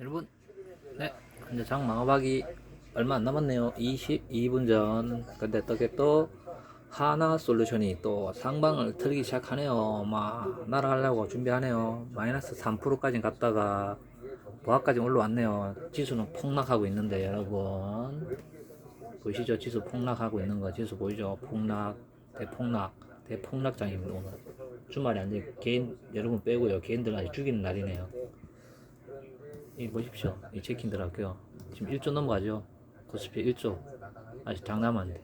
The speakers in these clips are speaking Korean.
여러분, 네, 이제 장 망어박이 얼마 안 남았네요. 22분 전. 근데 어떻게 또 하나 솔루션이 또 상방을 틀기 시작하네요. 막 날아가려고 준비하네요. 마이너스 3%까지 갔다가 보합까지 올라왔네요. 지수는 폭락하고 있는데 여러분 보시죠? 지수 폭락하고 있는 거 지수 보이죠? 폭락, 대폭락, 대폭락장입니다 오늘. 주말에 완전 개인 여러분 빼고요. 개인들 아주 죽이는 날이네요. 이 보십시오. 이 체킹 들어갈게요. 지금 1조 넘어가죠. 코스피 1조. 아직 장남한데.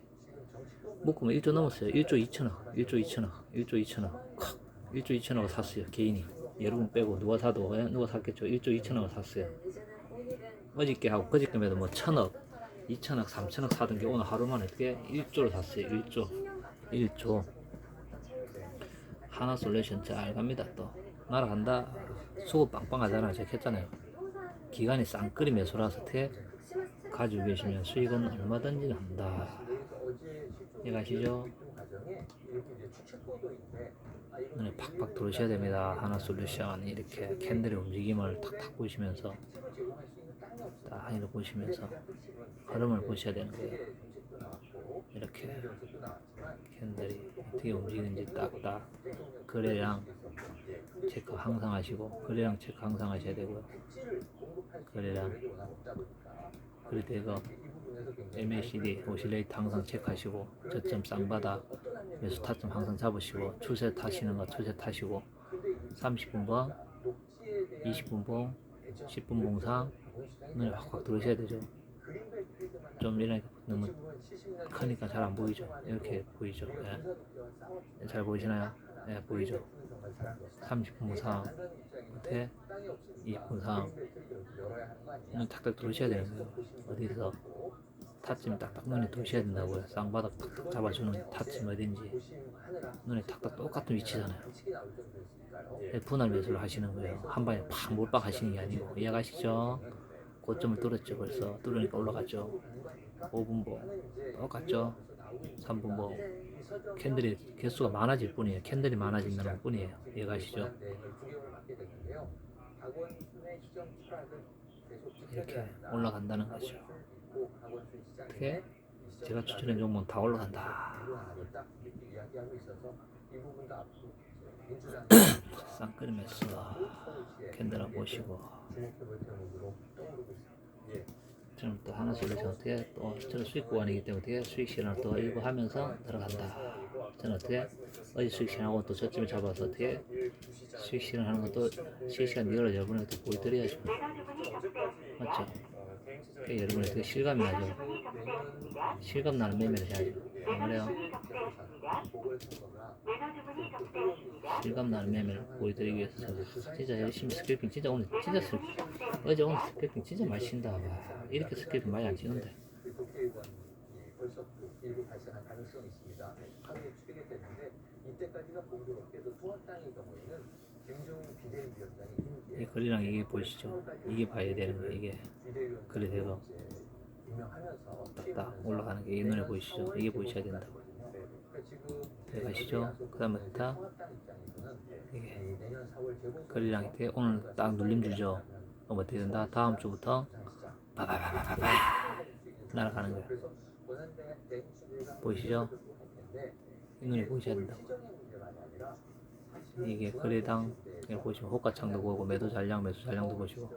묶으면 1조 넘었어요. 1조 2천억, 1조 2천억, 1조 2천억. 콱! 1조 2천억을 샀어요. 개인이. 여러분 빼고 누가 사도 예? 누가 샀겠죠. 1조 2천억을 샀어요. 어저께 하고 그저께에도 뭐 천억, 2천억, 3천억 사던 게 오늘 하루 만에 어떻게 1조를 샀어요. 1조. 1조. 하나 솔루션 잘 갑니다 또. 날아간다. 수급 빵빵하잖아. 제가 했잖아요. 기간이 쌍끌이 매수라서 어떻게 가지고 계시면 수익은 얼마든지 난다. 이해가시죠? 눈에 팍팍 들어오셔야 됩니다. 하나 솔루션 이렇게 캔들의 움직임을 탁탁 보시면서 딱 이렇게 보시면서 흐름을 보셔야 되는 거예요. 이렇게 캔들이 어떻게 움직이는지 딱딱 거래량 체크 항상 하시고 거래량 체크 항상 하셔야 되고요. 그리고 이거 MACD 오실레이트 항상 체크하시고 저점 쌍바닥 매수 타점 항상 잡으시고 추세 타시는 거 추세 타시고 30분봉 20분봉 10분 봉상 눈에 확확 들어오셔야 되죠 좀 이렇게 너무 크니까 잘 안 보이죠 이렇게 보이죠 예. 잘 보이시나요? 예 보이죠? 30분 봉상 끝에 20분 상. 눈 탁탁 들어오셔야 되는 거예요 어디서 타점 딱딱 눈에 들어오셔야 된다고요. 쌍바닥 탁탁 잡아주는 타점 어딘지 눈에 탁탁 똑같은 위치잖아요. 네, 분할 매수를 하시는 거예요. 한 방에 팍 몰박 하시는 게 아니고 이해가시죠? 고점을 뚫었죠 벌써. 뚫으니까 올라갔죠. 5분봉 똑같죠 3분봉 캔들이 개수가 많아질 뿐이에요. 캔들이 많아진다는 뿐이에요. 이해가시죠? 이렇게 올라간다는 거죠. 어떻게 제가 추천해 종목은 다 올라간다. 쌍끌이 매수 캔들 한번 보시고 저는 또 하나 솔루션 어떻게 또 저는 수익 구간이기 때문에 어떻게 수익 실현을 또 일부 하면서 들어간다 저는 어떻게 어디 수익 실현하고 또 저점을 잡아서 어떻게 수익 실현하는 것도 실시간 리얼을 여러분한테 보여드려야죠 맞죠? 그게 여러분이 어떻게 실감이 나죠 실감 나는 매매를 해야죠 안 그래요? 실감 나는 매매를 보여드리기 위해서 진짜 열심히 스크래핑 진짜 오늘 진짜 스 어제 오늘 스크래핑 진짜 많이 친다 와, 이렇게 스크래핑 많이 안 치는데. 이 거리랑 이게 보이시죠? 이게 봐야 되는 거 이게 그래 돼서 딱딱 올라가는 게 이 눈에 보이시죠? 이게 보이셔야 된다고. 들어가시죠. 그 다음에 다 이게 이 내년 4월 재공 거리랑 이렇게 오늘 딱 눌림 주죠? 그럼 어떻게 된다? 다음 주부터? 바바바바바바. 날아가는 대행수가 보이시죠? 이 눈에 보이셔야 된다고. 아니라 사실은 이게 거래당 보시면 호가창도 보고 매도 잔량 매수 잔량도 보시고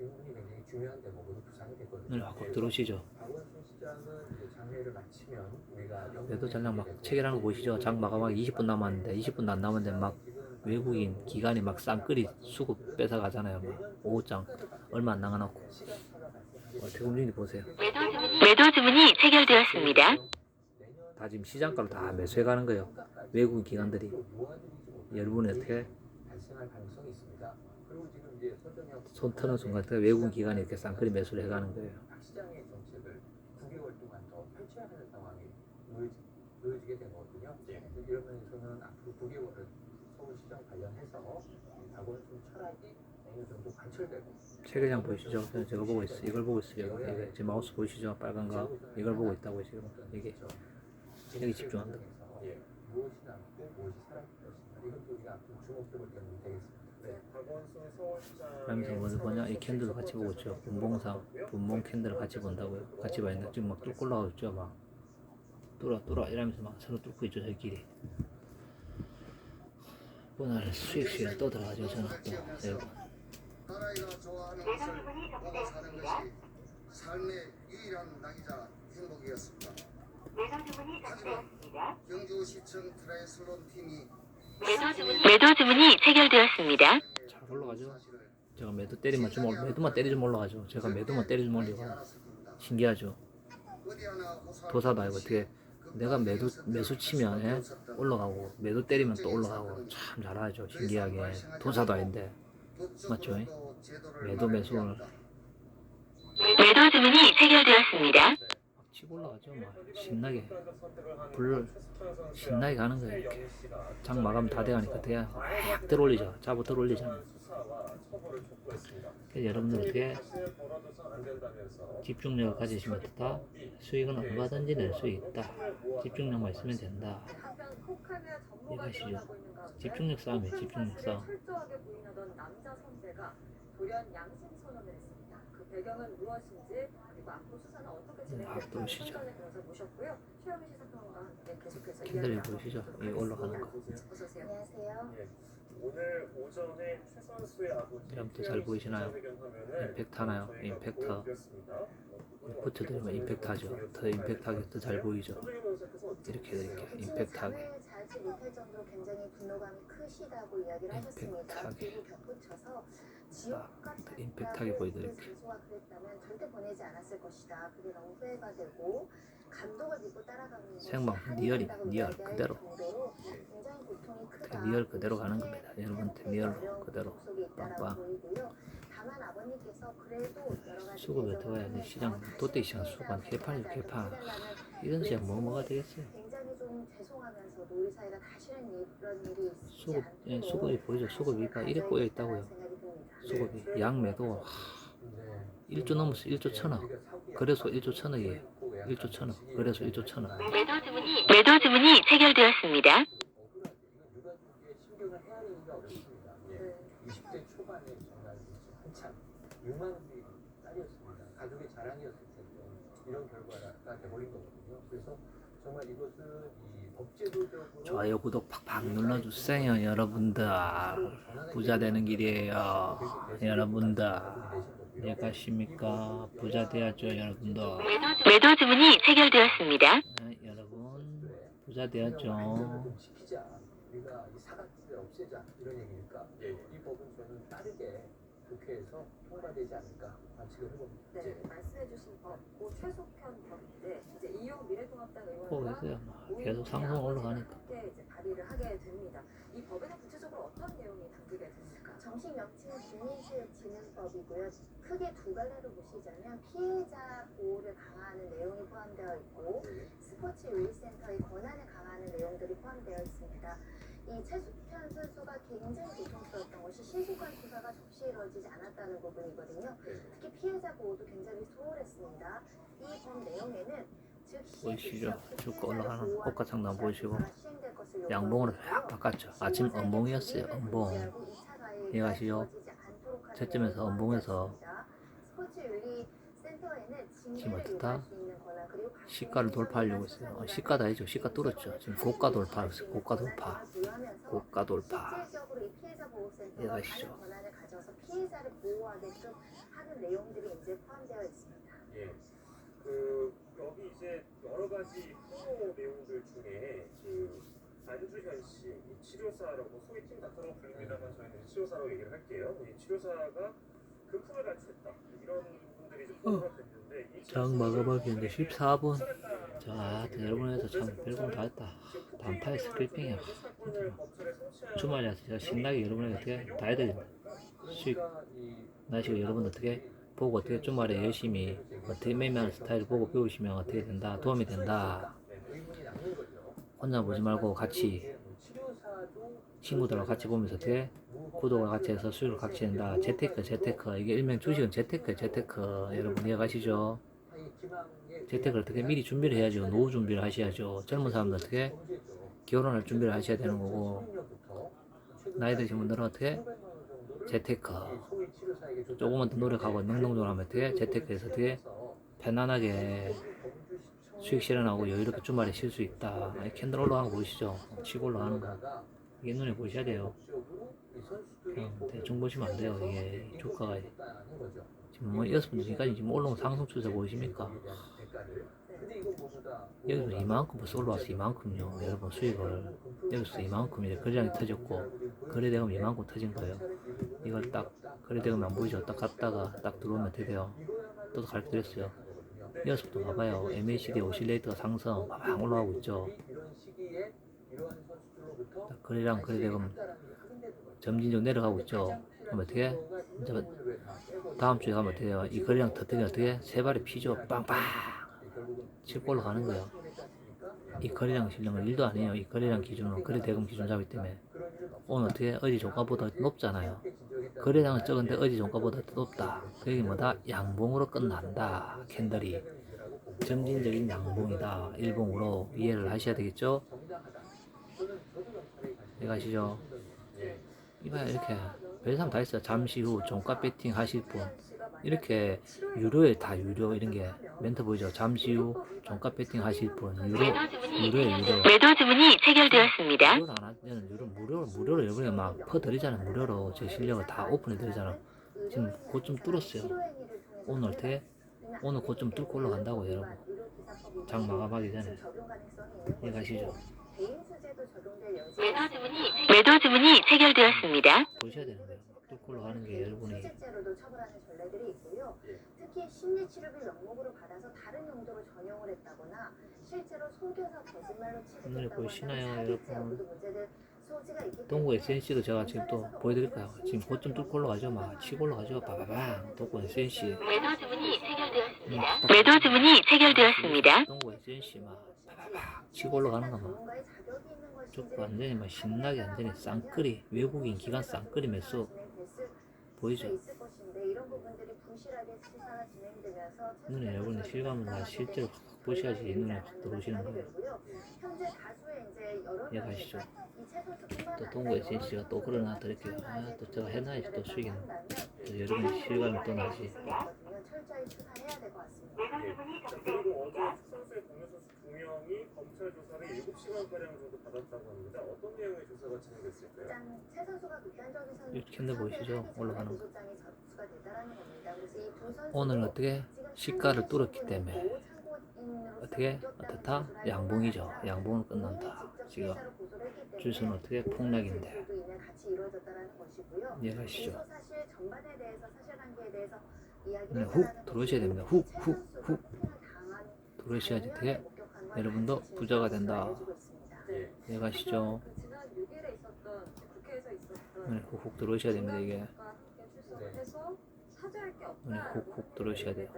이 부분이 굉장히 중요한 대목으로 구상이 됐거든요. 눈에 확 들어오시죠. 박원순 시장은 이제 장례를 마치면 우리가 매도 잔량 막 체결하는 거 보이시죠? 장 마감하기 20분 남았는데 20분도 안 남았는데 막 외국인 기관이 막 쌍끌이 수급 뺏어 가잖아요. 막 오후장 얼마 안 나가놓고. 어떻게 움직이는지 보세요. 매도 주문이 체결되었습니다. 다 지금 시장가로 다 매수해 가는 거예요. 외국인 기관들이. 여러분이 어떻게 발생할 가능성이 있습니다. 손 트는 순간 외국인 기관이 이렇게 쌍끌이 매수를 해가는 거예요 박 시장의 정책을 9개월 동안 더 펼쳐야 하는 상황이 놓여지, 놓여지게 된 거거든요. 이런 면에서는 앞으로 9개월은 서울시장 관련해서 이 박원순 철학이 어느 정도 관철되고 체계장 보이시죠? 저는 저거 보고 있어요. 이걸 보고 있어요. 이게 제 마우스 보이시죠? 빨간 거. 이걸 보고 있다고 지금. 이게 여기 집중한다. 무엇이 남고 무엇이 살아있을 것인가 이것도 우리가 앞으로 주목해 볼 점이 되겠습니다. 네. 그러면서 뭐 뭐냐? 이 캔들도 같이 보고 있죠. 분봉상 분봉 캔들을 같이 본다고요. 같이 봐 있는데 지금 막 뚫고 올라가고 있죠 막. 뚫어 뚫어 이러면서 막 서로 뚫고 있죠 저희끼리. 오늘 수익 시간 또 들어가죠 저는 또. 여러분 삶의 유일한 낙이자 행복이었습니다. 하지만 경주시청 트라이슬론 매도 주문이 체결되었습니다. 잘 올라가죠. 제가 매도 때리면 좀 올- 매도만 때리면 올라가죠. 제가 매도만 때리면 올리고 신기하죠. 도사도 아니고 어떻게 내가 매도 매수 치면 예? 올라가고 매도 때리면 또 올라가고 참 잘하죠. 신기하게. 도사도 아닌데. 맞죠? 매도 매수를 매도 주문이 체결되었습니다. 막 치고 올라가죠. 막 신나게. 불 신나게 가는 거예요 이렇게. 장 마감 다 돼가니까 돼야 막 들어올리죠. 잡아 들어올리잖아 그래서 여러분들 어떻게 집중력을 가지시면 다 수익은 얼마든지 낼 수 있다 집중력만 있으면 된다 가운데 집중력 싸움이에요 집중력 싸움. 그 배경은 무엇인지 그리고 앞으로 수사는 어떻게 아, 진행될지 또 오시죠. 손전에 변호사 모셨고요. 최영희 시사평론가 함께 계속해서 캔들이? 나눠보도록 이 올라가는 거 하겠습니다. 어서 오세요. 안녕하세요. 오늘 오전에 최 선수의 아버지 여러분들 잘 보이시나요? 임팩트 하나요? 임팩트. 붙여드리면 임팩트하죠 더 임팩트하게 더 잘 보이죠 이렇게 이렇게 임팩트하게 잠을 자지 못할 정도로 굉장히 분노감이 크시다고 이야기를 하셨습니다. 임팩트하게. 그리고 덧붙여서 지옥 아, 같은 임팩트하게 보여드릴게요. 장소가 그랬다면 절대 보내지 않았을 것이다. 그게 너무 후회가 되고 감독을 믿고 따라가는 것이 생방송 한이 리얼이- 리얼 그대로. 크다. 리얼 그대로 가는 겁니다. 리얼로 어려운 그대로. 빵빵. 배경을 어떻게 해야 돼? 시장 롯데 시장 수반 개판이죠, 개판. 이런 시장 뭐 뭐가 되겠어요 수급, 예, 수급이 보이죠? 수급이가 이래 꼬여 있다고요. 수급이 양매도 1조 넘었어 1조 천억 그래서 1조 천억이에요 1조 천억 그래서 1조 천억 매도 주문이, 매도 주문이 체결되었습니다. 억울하죠. 이건 유가족의 신경을 헤아리기가 어렵습니다. 네. 20대 초반에 정말 한참 유망주의 딸이었습니다. 가족의 자랑이었을 텐데 이런 결과가 돼버린 거거든요. 그래서 정말 이것은 이 법제도적으로 좋아요 구독 팍팍 눌러주세요 여러분들. 부자 되는 길이에요. 여러분들. 안녕하십니까? 부자 돼야죠 여러분들. 매도, 주- 주문이 체결되었습니다. 네, 여러분. 부자 돼야죠. 우리가 이 사각지대를 없애자. 이런 얘기니까 이 법은 저는 빠르게 국회에서 통과되지 않을까 관측을 해봅니다. 네, 말씀해주신 법, 고 최석현 법인데 이제 이용 미래통합당 의원과 뭐 계속 상승 올라가니까 함께 이제 발의를 하게 됩니다. 이 법에는 구체적으로 어떤 내용이 담기게 됩니까? 정식 명칭은 주민실진흥법이고요. 크게 두 갈래로 보시자면 피해자 보호를 강화하는 내용이 포함되어 있고 스포츠 윤리센터의 권한을 강화하는 내용들이 포함되어 있습니다. 이 최숙현 선수가 굉장히 고통스러웠던 것이 실시간 수사가 적시 이루어지지 않았다는 부분이거든요. 특히 피해자 보호도 굉장히 소홀했습니다. 이 법 내용에는 보이시죠? 쭉 올라가는 꽃가창단 보이시고 양봉으로 싹 바꿨죠 아침 엄봉이었어요 엄봉 이해가시죠? 저점에서 엄봉에서 지금 어떻다? 시가를 돌파하려고 했어요. 어, 시가도 아니죠 시가 뚫었죠. 지금 고가 돌파했어요. 고가 돌파. 고가 돌파. 이 이해가시죠? 예. 그 여기 이제 여러 가지 후보 내용들 중에 그 안주현 씨, 이 치료사라고 소위 팀 닥터라고 불립니다만 저희는 치료사라고 얘기를 할게요. 이 치료사가 그 품을 같이 했다. 이런 분들이 이제 이 장 마감하기인데 14분. 자 여러분에서 참 별거 다 했다. 단타에 스크리핑이야. 주말이라서 제가 신나게 여러분에게 어떻게 다 해드립니다 수익 나시고 여러분 어떻게 보고 어떻게 주말에 열심히 어떻게 매매하는 스타일 보고 배우시면 어떻게 된다 도움이 된다. 혼자 보지 말고 같이 친구들하고 같이 보면서 어떻게 구독을 같이 해서 수익을 같이 낸다. 재테크 재테크. 이게 일명 주식은 재테크 재테크. 여러분 이해가시죠 재테크를 어떻게 미리 준비를 해야죠 노후 준비를 하셔야죠 젊은 사람들 어떻게 결혼할 준비를 하셔야 되는 거고 나이 드신 분들은 어떻게 재테크 조금만 더 노력하고 능동적으로 하면 어떻게 재테크에서 어떻게 편안하게 수익 실현하고 여유롭게 주말에 쉴 수 있다. 이 캔들 올라가는 거 보이시죠? 치고 올라가는 거. 이게 눈에 보셔야 돼요. 대충 보시면 안 돼요. 이게 주가가 뭐 여섯 분 지금까지 지금 올라온 상승 추세 보이십니까? 여기서 이만큼 벌써 올라와서 이만큼요. 여러분 수익을 여기서 이만큼 이제 거래량이 터졌고 거래대금 이만큼 터진 거예요. 이걸 딱 거래대금 안 보이죠? 딱 갔다가 딱 들어오면 돼요? 또 가르쳐 드렸어요. 여기서부터 봐봐요. MACD 오실레이터가 상승 막 올라가고 있죠. 딱 거래량 거래대금 점진적으로 내려가고 있죠. 그럼 어떻게? 다음 주에 가면 어떻게 돼요? 이 거래량 터뜨리면 어떻게? 세 발이 피죠. 빵빵! 치고 올라가는 거예요. 이 거래량 실력은 일도 아니에요. 이 거래량 기준은 거래 대금 기준 잡기 때문에 오늘 어떻게 어제 종가보다 높잖아요. 거래량은 적은데 어제 종가보다 더 높다. 그게 뭐다? 양봉으로 끝난다. 캔들이 점진적인 양봉이다. 일봉으로 이해를 하셔야 되겠죠? 이해가시죠? 이봐요 이렇게 별 사람 다 있어요. 잠시 후 종가 배팅 하실 분. 이렇게 유료에 다 유료 이런 게 멘트 보이죠? 잠시 후 종가 배팅 하실 분. 유료 유료에 유료. 매도 주문이 체결되었습니다. 무료로 안 하면 유료 무료 무료로 여러분이 막 퍼드리잖아요. 무료로 제 실력을 다 오픈해 드리잖아 지금 고점 뚫었어요. 오늘 어떻게 오늘 고점 뚫고 올라간다고 여러분. 장 마감하기 전에. 이해가시죠 매도 주문이 매도 주문이 체결되었습니다. 보셔야 되는 거예요 뚫고 올라가는 게 여러분이 실제로도 처벌하는 전례들이 있고요. 특히 심리 치료비 명목으로 받아서 다른 용도로 전용을 했다거나 실제로 속여서 거짓말로 오늘 보이시나요, 사기죄 여러분? 여부도 문제될 소지가 있기 동구 때문에 SNC도 제가 지금 또 보여드릴까요 지금 고점 뚫고 올라가죠 막 치고 올라가죠 빠바방 동구 SNC 매도 주문이 체결되었습니다. 매도 주문이 체결되었습니다. 동구 SNC 막 빠바방 치고 올라가는 거 막 전문가의 자격이 쭉 완전히 막 신나게 완전히 쌍끌이 외국인 기관 쌍끌이 매수 보이죠? 눈에 여러분의 실감을 나 실제로 확 보셔야지 눈에 확 들어오시는 거예요. 이 채소뿐만 또 동구 SNC가 또 그러나 드릴게요. 아, 또 제가 해놔야지 또 수익이 또 여러분의 실감이 또 나지. 예. 명이 검찰 조사를 7시간 가량 정도 받았다고 합니다. 어떤 내용의 조사가 진행됐을까요? 일단 최 선수가 극단적인 선이 캔들 보이시죠? 올라가는 거. 고소장이 접수가 됐다라는 겁니다. 그래서 이두 선수 오늘 어떻게 시가를 뚫었기 때문에 어떻게 어떻다 양봉이죠. 양봉은 끝난다. 지금 주수는 어떻게 폭락인데 이해가시죠? 네, 훅 들어오셔야 됩니다. 훅, 훅, 최 훅. 들어오셔야지 어떻게 목격한 여러분도 부자가 된다. 예. 이해가시죠? 그 지난 6일에 있었던 국회에서 있었던 네, 훅훅 들어오셔야 됩니다. 이게 네, 없다라고 훅훅 들어오셔야 돼요.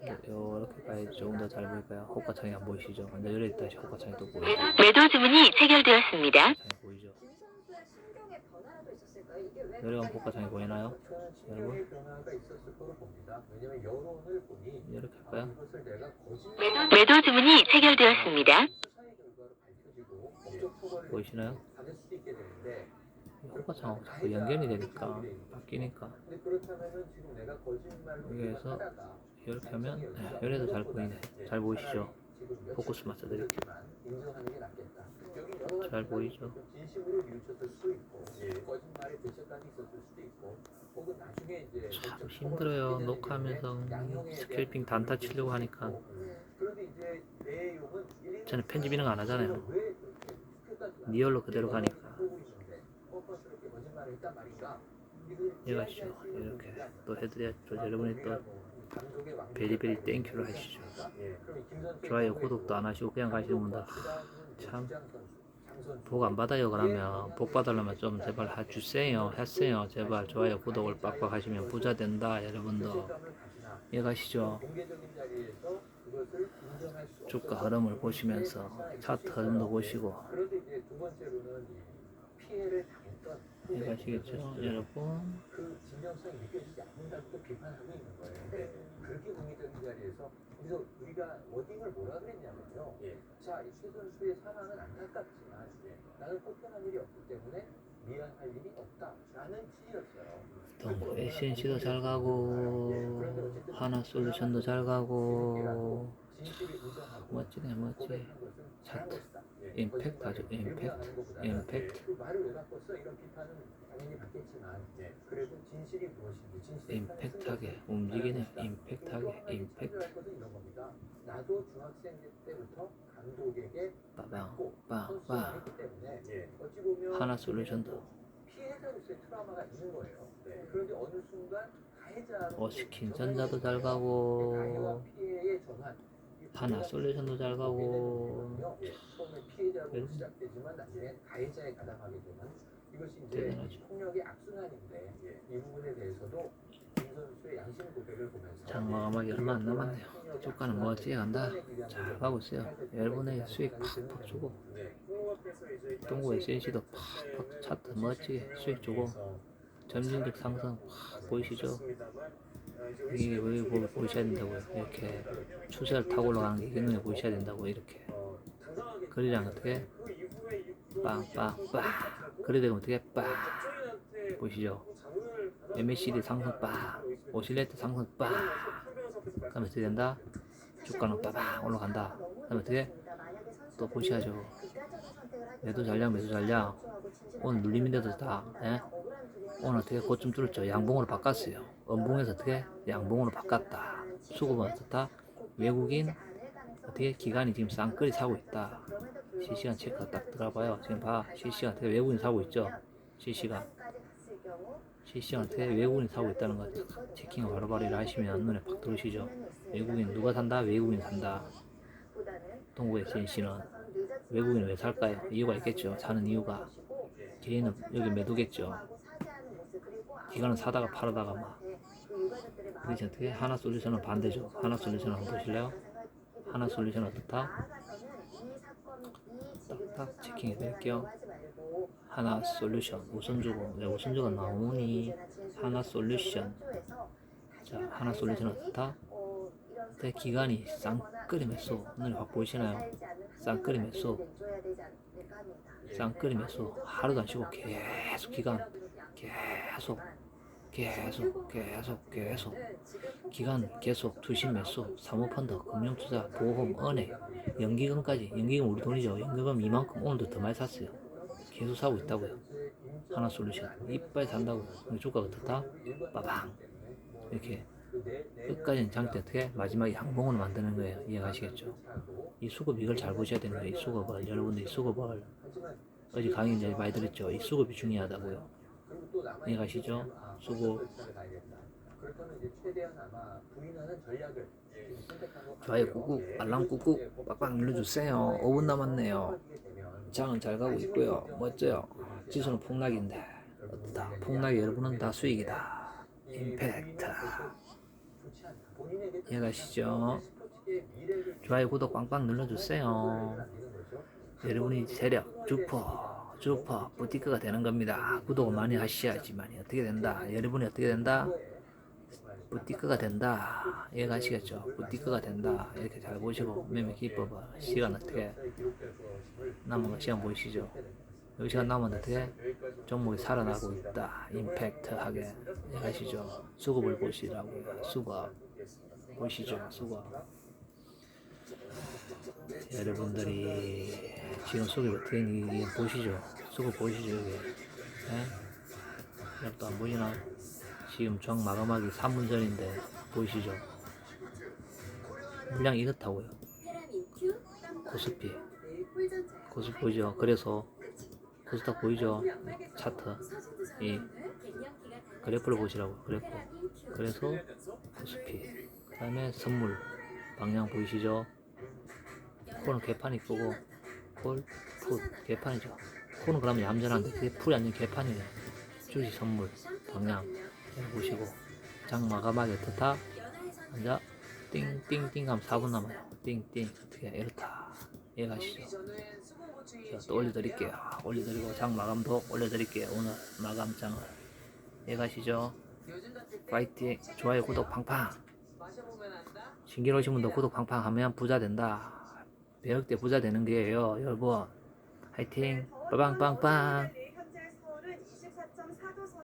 네, 이렇게 가야지 조금 더 잘 보일까요? 호가창이 안 보이시죠? 완전 열에 있다 시 호가창이 또 보이죠? 매도 주문이 체결되었습니다. 보이죠? 노래방 갑자기 호가창이 보이나요? 보니 이렇게 아, 할까요? 매도, 매도 주문이 체결되었습니다. 보이시나요? 호가창하고 자꾸 연결이 되니까 바뀌니까 여기에서 이렇게 하면 네, 열에도 잘 보이네. 잘 보이시죠? 포커스 맞춰드릴게요. 잘 보이죠? 예. 참 힘들어요. 녹화하면서 대한 단타 치려고 하니까 저는 편집 이런 거 안 하잖아요. 리얼로 그대로 가니까. 수 있는 이렇게 또 해드려야죠. 여러분이 또 감독의 왕국을 베리베리 가지고 땡큐를 하시죠. 예. 좋아요, 구독도 안 하시고 그냥 가시는 이제 참. 복 안 받아요 그러면 복 받으려면 좀 제발 해주세요 했어요. 제발 좋아요 구독을 빡빡 하시면 부자 된다 여러분도. 이해가시죠? 주가 흐름을 보시면서 차트 흐름도 보시고 가시겠죠 여러분 그 진정성이 느껴지지 않는다고 또 비판하고 있는 거예요. 근데 그렇게 공개적인 자리에서 그래서 우리가 워딩을 뭐라 그랬냐면요. 예. 자, 이 최 선수의 사망은 안타깝지만 나는 꼭 편한 일이 없기 때문에 미안할 일이 없다 라는 취지였어요. 동구 SNC도 잘 가고 하나 솔루션도 잘 가고 멋지네 멋지. 것이다. 임팩트 하죠 임팩트 임팩트 그 진실이 임팩트하게 움직이네 임팩트하게 임팩트. 나도 중학생 때부터 감독에게 빠방. 어찌 보면 하나 솔루션도 피해자로서의 트라우마가 있는 거예요. 네. 그런데 어느 순간 가해자로 어스킨 전자도 잘 가고 구조가 솔루션도 잘 가고. 양심 고백을 보면서 장마 감하기 얼마 안 남았네요. 주가는 뭐 어찌 간다. 잘 가고 있어요. 여러분의 수익 팍팍 주고. 네. 홍 앞에서 이제 동구 SNC도 팍팍 차트 멋지게 수익 주고. 점진적 상승 팍 보이시죠 이게 왜 보- 보이셔야 된다고요? 이렇게 추세를 타고 올라가는 게 눈에 보이셔야 된다고 이렇게. 그리랑 어떻게? 빵빵빵 그래 되면 어떻게? 빵 보이시죠. MACD 상승 빵 오실레트 상승 빵 그다음에 어떻게 된다? 주가는 빠방 올라간다. 그다음에 어떻게? 또 보셔야죠. 매도 전략 매도 전략 오늘 눌림인데도 다 예? 오늘 어떻게 고점 뚫었죠? 양봉으로 바꿨어요. 음봉에서 어떻게 양봉으로 바꿨다. 수급은 어떻다? 외국인 어떻게 기관이 지금 쌍끌이 사고 있다. 실시간 체크 딱 들어가봐요. 지금 봐. 실시간 어떻게 외국인 사고 있죠? 실시간. 실시간 어떻게 외국인 사고 있다는 거 체킹을 바로바로 일 하시면 눈에 팍 들어오시죠. 외국인 누가 산다? 외국인 산다. 동구 SNC는 외국인은 왜 살까요? 이유가 있겠죠. 사는 이유가. 개인은 여기 매도겠죠 기관은 사다가 팔아다가 막. 그렇지 어떻게 하나 솔루션은 반대죠. 하나 솔루션 한번 보실래요? 하나 솔루션 어떻다? 딱딱 체킹해 드릴게요. 하나 솔루션. 우선주고 왜 우선주가 나오니 하나 솔루션. 자 하나 솔루션 어떻다? 내 기간이 쌍끌이 매수. 눈에 확 보이시나요? 쌍끌이 매수. 쌍끌이 매수. 하루도 안 쉬고 계속 기간. 계속 계속 계속 계속. 기간 계속 투신 매수 사모펀드 금융투자 보험 은행. 연기금까지 연기금 우리 돈이죠. 연기금 이만큼 오늘도 더 많이 샀어요. 계속 사고 있다고요. 하나 솔루션. 이빨 산다고. 주가가 어떻다 빠방. 이렇게 끝까지는 장대 어떻게 마지막에 양봉으로 만드는 거예요. 이해가시겠죠? 이 수급 이걸 잘 보셔야 되는 거예요. 이 수급을. 여러분들 이 수급을. 어제 강의 이제 많이 들었죠? 이 수급이 중요하다고요. 이해가시죠 것 좋아요. 꾹꾹 예. 알람 꾹꾹 빡빡 눌러주세요. 5분 남았네요. 장은 잘 가고 있고요. 멋져요. 지수는 폭락인데. 어떻다. 폭락이 여러분은 다 수익이다. 임팩트. 이해가시죠? 좋아요 구독 빵빵 눌러주세요. 여러분이 세력 주퍼 주퍼 부티크가 되는 겁니다. 구독을 많이 하셔야지만 어떻게 된다. 여러분이 어떻게 된다? 부티크가 된다. 이해가시겠죠? 부티크가 된다. 이렇게 잘 보시고 매매 기법을 시간 어떻게 남은 거 시간 보이시죠? 여기 시간 남았는데 어떻게 종목이 살아나고 있다. 임팩트하게 이해가시죠? 수급을 보시라고요. 수급. 보시죠? 수급 여러분들이 지금 어떻게 있는지 보시죠. 수급 보시죠 여기. 예? 여기도 안 보시나? 지금 정 마감하기 3분 전인데 보이시죠? 물량이 이렇다고요. 코스피. 코스피 보이죠? 그래서 코스닥 보이죠? 차트. 이 그래프를 보시라고. 그래프. 그래서 코스피. 그 다음에 선물 방향 보이시죠? 콜은 개판이 끄고 콜, 풋 개판이죠. 콜은 그러면 얌전한데 그게 풀이 아닌 개판이에요. 주식 선물 방향 잘 보시고 장 마감하게 어떻다. 앉아. 띵띵띵 하면 4분 남아요. 띵띵. 어떻게 이렇다. 이해가시죠? 자, 또 올려드릴게요. 올려드리고 장 마감도 올려드릴게요. 오늘 마감장을. 이해가시죠? 파이팅. 좋아요 구독 팡팡 신기로 오신 분도 구독 팡팡 하면 부자 된다. 배역대 부자 되는 게예요. 여러분 화이팅. 빠방빵빵